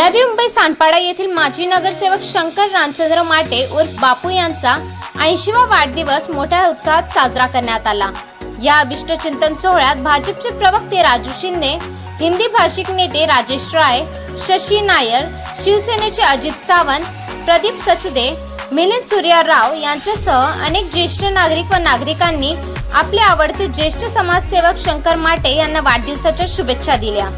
नवी मुंबई सानपाडा येथील माजी नगरसेवक शंकर रामचंद्र माटे उर्फ बापू यांचा ऐंशीवा वाढदिवस मोठ्या उत्साहात साजरा करण्यात आला. या अभिष्ट चिंतन सोहळ्यात भाजपचे प्रवक्ते राजू शिंदे हिंदी भाषिक नेते राजेश राय शशी नायर शिवसेनेचे अजित सावंत प्रदीप सचदे मिलिंद सूर्या राव यांच्यासह अनेक ज्येष्ठ नागरिक व नागरिकांनी आपले आवडते ज्येष्ठ समाजसेवक शंकर माटे यांना वाढदिवसाच्या शुभेच्छा दिल्या.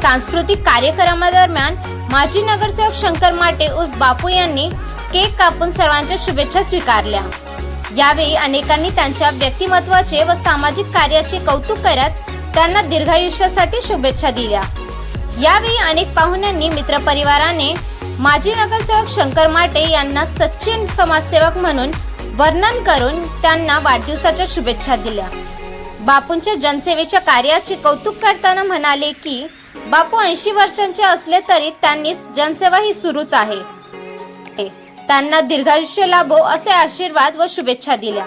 सांस्कृतिक कार्यक्रमादरम्यान माजी नगरसेवक शंकर माटे उर्फ बापू यांनी केक कापून सर्वांच्या शुभेच्छा स्वीकारल्या. यावेळी अनेकांनी त्यांच्या व्यक्तिमत्वाचे व सामाजिक कार्याचे कौतुक करत त्यांना दीर्घायुष्यासाठी शुभेच्छा दिल्या. यावेळी अनेक पाहुण्यांनी मित्रपरिवाराने माजी नगरसेवक शंकर माटे यांना सचिन समाजसेवक म्हणून वर्णन करून त्यांना वाढदिवसाच्या शुभेच्छा दिल्या. बापूंच्या जनसेवेच्या कार्याचे कौतुक करताना म्हणाले की बापू ऐंशी वर्षांचे असले तरी त्यांनी जनसेवा ही सुरूच आहे. त्यांना दीर्घायुष्य लाभो असे आशीर्वाद व शुभेच्छा दिल्या.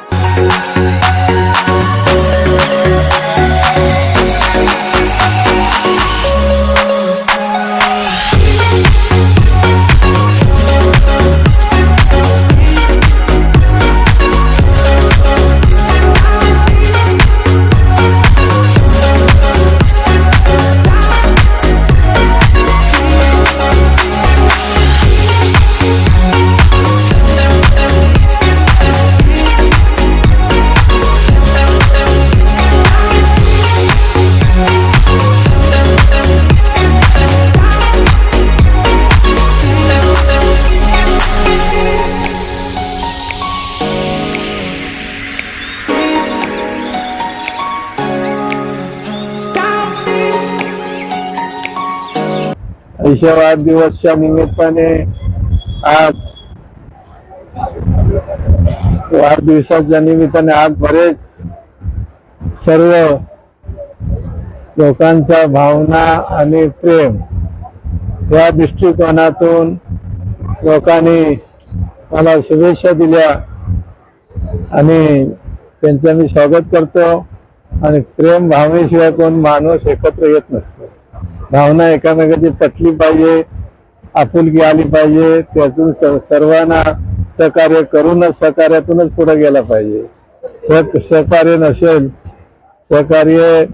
ऐशा वाढदिवसच्या निमित्ताने आज वाढदिवसाच्या निमित्ताने आज बरेच सर्व लोकांचा भावना आणि प्रेम या दृष्टिकोनातून लोकांनी मला शुभेच्छा दिल्या आणि त्यांचं मी स्वागत करतो आणि प्रेम भावनेशिवाय कोण माणूस एकत्र येत नसतो. भावना एकामेकाची पटली पाहिजे आपुलकी आली पाहिजे त्यातून स- सर्वांना सहकार्य करूनच सहकार्यातूनच पुढे गेला पाहिजे. सह सहकार्य नसेल सहकार्य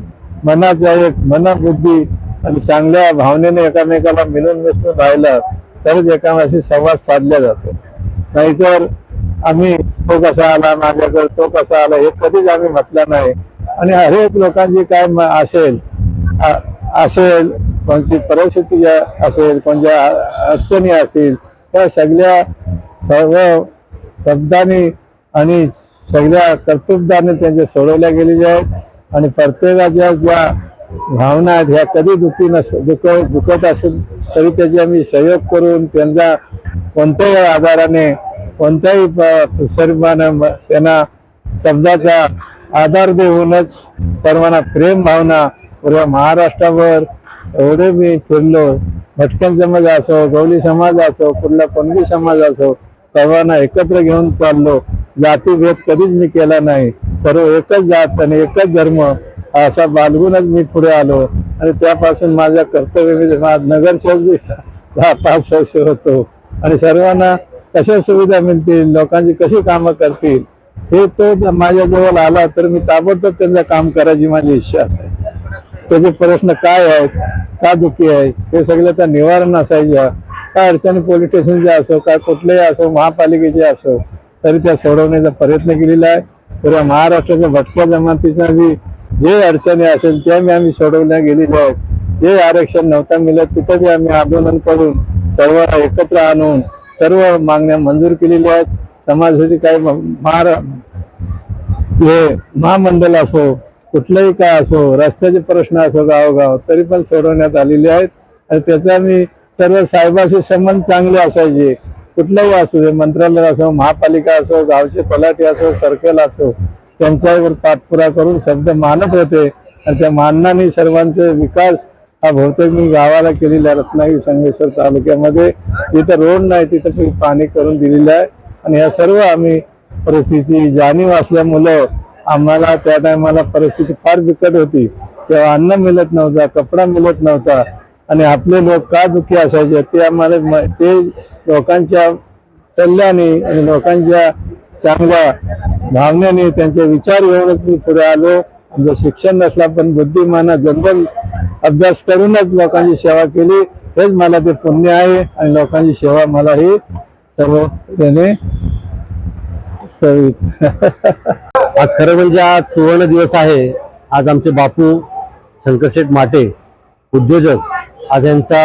मनाचा एक मनबुद्धी आणि चांगल्या भावनेने एकामेकाला मिळून मिसळून राहिलं तरच एकामेकाशी संवाद साधला जातो. नाहीतर आम्ही तो कसा आला माझ्याकडे तो कसा आला हे कधीच आम्ही म्हटलं नाही. आणि हरेक लोकांची काय म- असेल असेल कोणची परिस्थिती ज्या- असेल कोणत्या अडचणी असतील त्या सगळ्या सर्व शब्दांनी आणि सगळ्या कर्तृत्वाने त्यांच्या सोडवल्या गेलेल्या आहेत. आणि प्रत्येकाच्या ज्या भावना आहेत ह्या कधी दुखी नस दुख दुखत असेल तरी त्याचे आम्ही सहयोग करून त्यांचा कोणत्याही आधाराने कोणत्याही प- सर्वांना त्यांना शब्दाचा आधार देऊनच सर्वांना प्रेम भावना पुऱ्या महाराष्ट्रावर एवढे मी फिरलो. भटकन समाज असो गवली समाज असो कुठला कोणती समाज असो सर्वांना एकत्र घेऊन चाललो. जातीभेद कधीच मी केला नाही. सर्व एकच जात आणि एकच धर्म असा बालगूनच मी पुढे आलो. आणि त्यापासून माझ्या कर्तव्य म्हणजे नगरसेवक पाच वर्ष होतो. आणि सर्वांना कशा सुविधा मिळतील लोकांची कशी कामं करतील हे तो माझ्याजवळ आला तर मी ताबडतोब त्यांचं काम करायची माझी इच्छा असायची. त्याचे प्रश्न काय आहेत? का दुखी आहेत हे सगळं त्या निवारण असायच्या काय अडचणी पोलीस स्टेशनचे असो काय कुठलेही असो महापालिकेचे असो तरी त्या सोडवण्याचा प्रयत्न केलेला आहे. पुऱ्या महाराष्ट्राच्या भटक्या जमातीचा बी जे अडचणी असेल त्या मी आम्ही सोडवल्या गेलेल्या आहेत. जे आरक्षण नव्हता मिळत तिथं बी आम्ही आंदोलन करून सर्वांना एकत्र आणून सर्व मागण्या मंजूर केलेल्या आहेत. समाजासाठी काही म- महारा हे महामंडळ असो कुठलंही काय असो रस्त्याचे प्रश्न असो गावोगाव तरी पण सोडवण्यात आलेले आहेत. आणि त्याचा मी सर्व साहेबाशी संबंध चांगले असायचे. कुठलाही असो दे मंत्रालय असो महापालिका असो गावचे तलाठी असो सर्कल असो त्यांच्यावर पाठपुरा करून शब्द मानत होते. आणि त्या माननाने सर्वांचे विकास हा बहुतेक मी गावाला केलेला रत्नागिरी संगमेश्वर तालुक्यामध्ये. जिथं रोड नाही तिथं पाणी करून दिलेलं आहे. आणि या सर्व आम्ही परिस्थिती जाणीव असल्यामुळं आम्हाला त्या टायमाला परिस्थिती फार बिकट होती. तेव्हा अन्न मिळत नव्हता कपडा मिळत नव्हता. आणि आपले लोक का दुःखी असायचे ते आम्हाला ते लोकांच्या सल्ल्याने आणि लोकांच्या चांगल्या भावनेने त्यांचे विचार घेऊनच मी पुढे आलो. आमचं शिक्षण नसला पण बुद्धिमाना जनरल अभ्यास करूनच लोकांची सेवा केली. हेच मला ते पुण्य आहे आणि लोकांची सेवा मला ही सर्व त्याने आज खरं म्हणजे आज सुवर्ण दिवस आहे. आज आमचे बापू शंकरशेठ माटे उद्योजक आज यांचा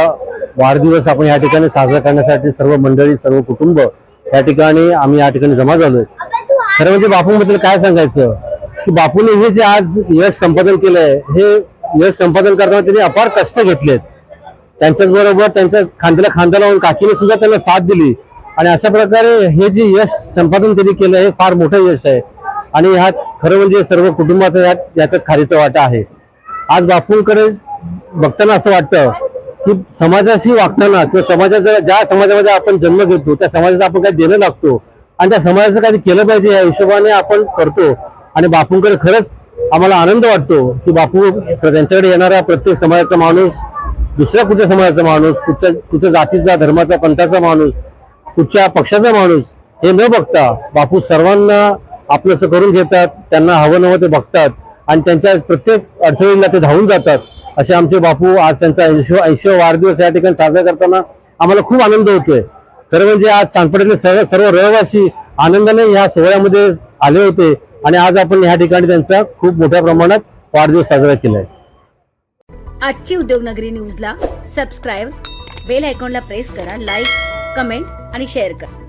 वाढदिवस आपण या ठिकाणी साजरा करण्यासाठी सर्व मंडळी सर्व कुटुंब या ठिकाणी आम्ही या ठिकाणी जमा झालोय. खरं म्हणजे बापूंबद्दल काय सांगायचं? की बापूने हे जे आज यश संपादन केलंय हे यश संपादन करताना त्यांनी अपार कष्ट घेतलेत. त्यांच्याच बरोबर त्यांच्या खांद्याला खांदा लावून काकीने सुद्धा त्यांना साथ दिली. आणि अशा प्रकारे हे जे यश संपादन त्यांनी केलं हे फार मोठं यश आहे. आणि ह्यात खरं म्हणजे सर्व कुटुंबाचा यात याचं खारीचा वाटा आहे. आज बापूंकडे बघताना असं वाटतं की समाजाशी वागताना किंवा समाजाचा ज्या समाजामध्ये आपण जन्म घेतो त्या समाजाचं आपण काही देणं लागतो आणि त्या समाजाचं काही केलं पाहिजे या हिशोबाने आपण करतो. आणि बापूंकडे खरंच आम्हाला आनंद वाटतो की बापू त्यांच्याकडे येणारा प्रत्येक समाजाचा माणूस दुसऱ्या कुठच्या समाजाचा माणूस कुठच्या कुठच्या जातीचा धर्माचा पंथाचा माणूस कुठच्या पक्षाचा माणूस हे न बघता बापू सर्वांना आपलंसं करून घेतात त्यांना हवं नवं ते बघतात आणि त्यांच्या प्रत्येक अडचणीला ते धावून जातात. असे आमचे बापू आज त्यांचा ऐंशी ऐंशी वाढदिवस या ठिकाणी साजरा करताना आम्हाला खूप आनंद होतोय. खरं म्हणजे आज सांगपड्यातले सर्व सर्व रहिवासी आनंदाने ह्या सोहळ्यामध्ये आले होते आणि आज आपण ह्या ठिकाणी त्यांचा खूप मोठ्या प्रमाणात वाढदिवस साजरा केलाय. आजची उद्योगनगरी न्यूजला सबस्क्राईब बेल आयकॉनला प्रेस करा लाईक कमेंट आणि शेअर करा.